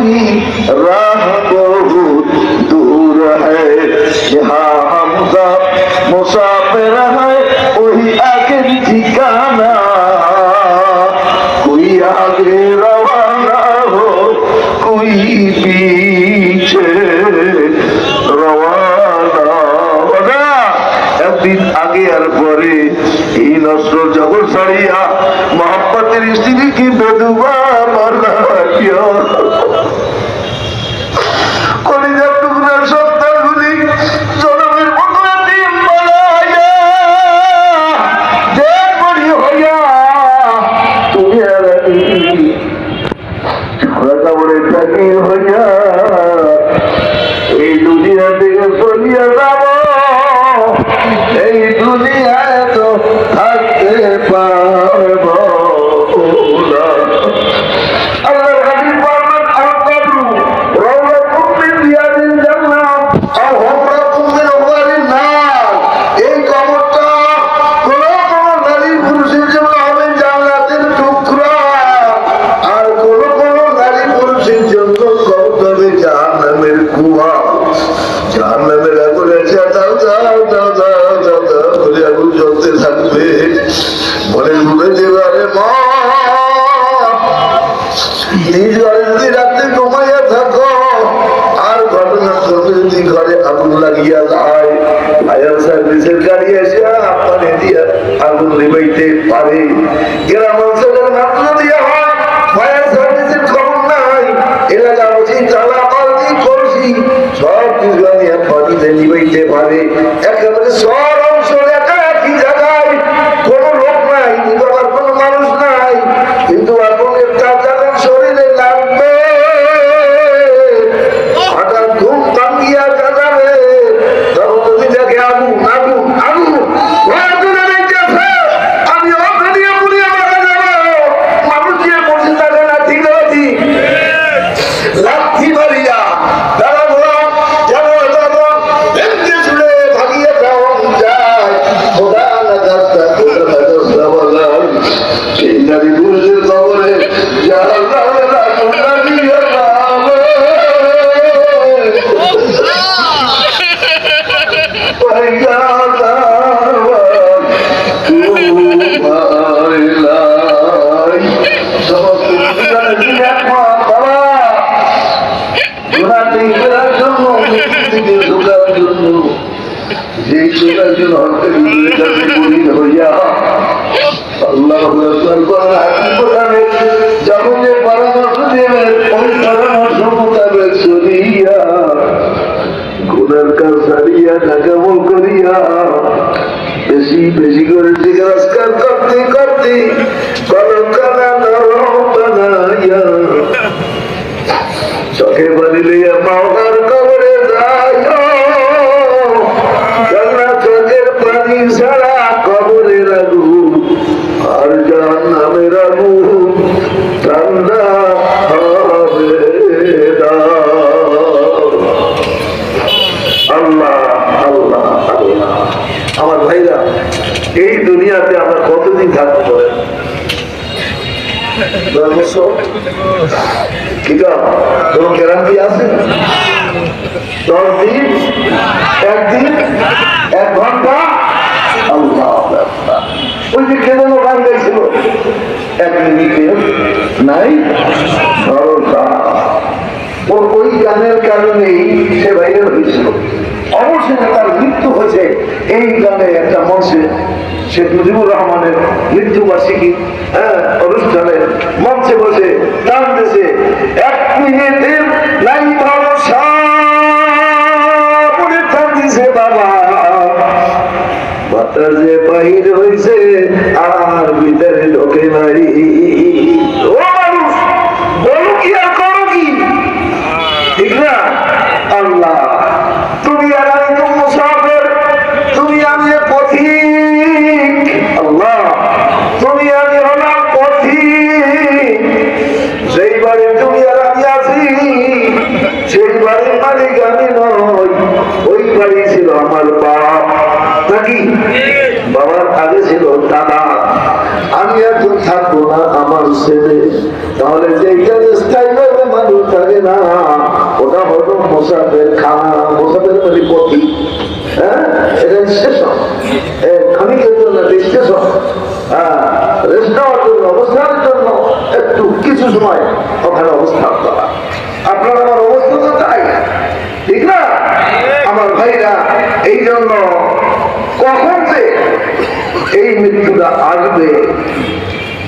की राह बहुत दूर है यहाँ हम सब मुसाफिर है वही आखिर ठिकाना कोई आगे Oh. যদি ঘরে আগুন লাগিয়া যায়। গাড়ি এসে আপনার দিয়ে আগুন নিবাইতে পারে। গ্রাম অঞ্চলের হাত মানুষের কবরে যারা বেশি বেশি করে জিজ্ঞাসা করতে করতে কলকাতা নরকানা চোখে বালি লইয়া মাওকার কবরে যায় চোখের পানি ছাড়া কবরে রাখু আর যার আল্লাহ আল্লাহ আমার ভাইরা, এই দুনিয়াতে আমরা কতদিন থাকতে পারে ঠিক আছে? একদিন? এক ঘণ্টা? ওই এক নাই? ওর ওই কারণেই সে বাইরে হয়েছিল। অবশেষে তার মৃত্যু হয়েছে। এই গানে একটা মঞ্চে সে মুজিবুর রহমানের মৃত্যুবার্ষিকী হ্যাঁ, অনুষ্ঠানে মঞ্চে বসে তার দেশে এক মিনিটে নাই ভালো বাবা। যে বাহির না ওটা হলো মোসাফের খানা মোসাফের মানে পথি হ্যাঁ এটা স্টেশন খানিকের জন্য স্টেশন হ্যাঁ রেস্ট নেওয়ার জন্য অবস্থানের জন্য একটু কিছু সময় ওখানে অবস্থান করা আপনার আমার অবস্থা তো তাই ঠিক না আমার ভাইরা এই জন্য কখন যে এই মৃত্যুটা আসবে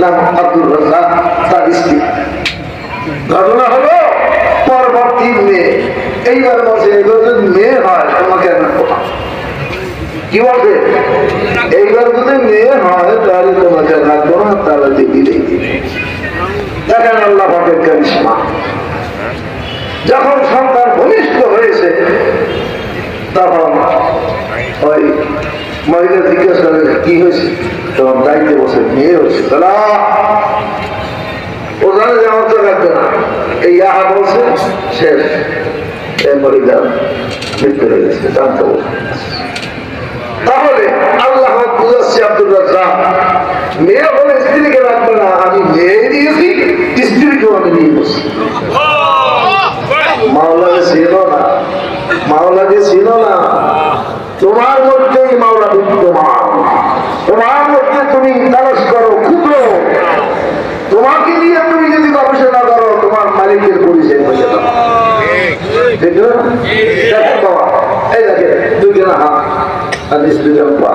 নাম আব্দুল রাজা তার স্ত্রী। ঘটনা হলো, পরবর্তী মেয়ে। এইবার বলছে মেয়ে হয়, তোমাকে রান্না করো কি বলছে? এইবার যদি মেয়ে হয়, তাহলে তোমাকে না তাহলে দিবি দিবি দেখেন আল্লাহ পাকের কারিশমা। যখন হয়েছে, তখন ওই মহিলা জিজ্ঞাসা করে, কি হয়েছে? তখন দায়িত্ব বসে মেয়ে হচ্ছে তাহলে ও জানে যে আমার তো রাখবে না। এই আহা বলছে, শেষ। এরপরে যান, মৃত্যু হয়ে গেছে জানতে তাহলে আল্লাহ আব্দুল রাজা মেয়ে হলে স্ত্রীকে রাখবে না, আমি মেয়ে। দেখেন বাবা এই দেখেন দুজনে হাত আর স্ত্রীজন পা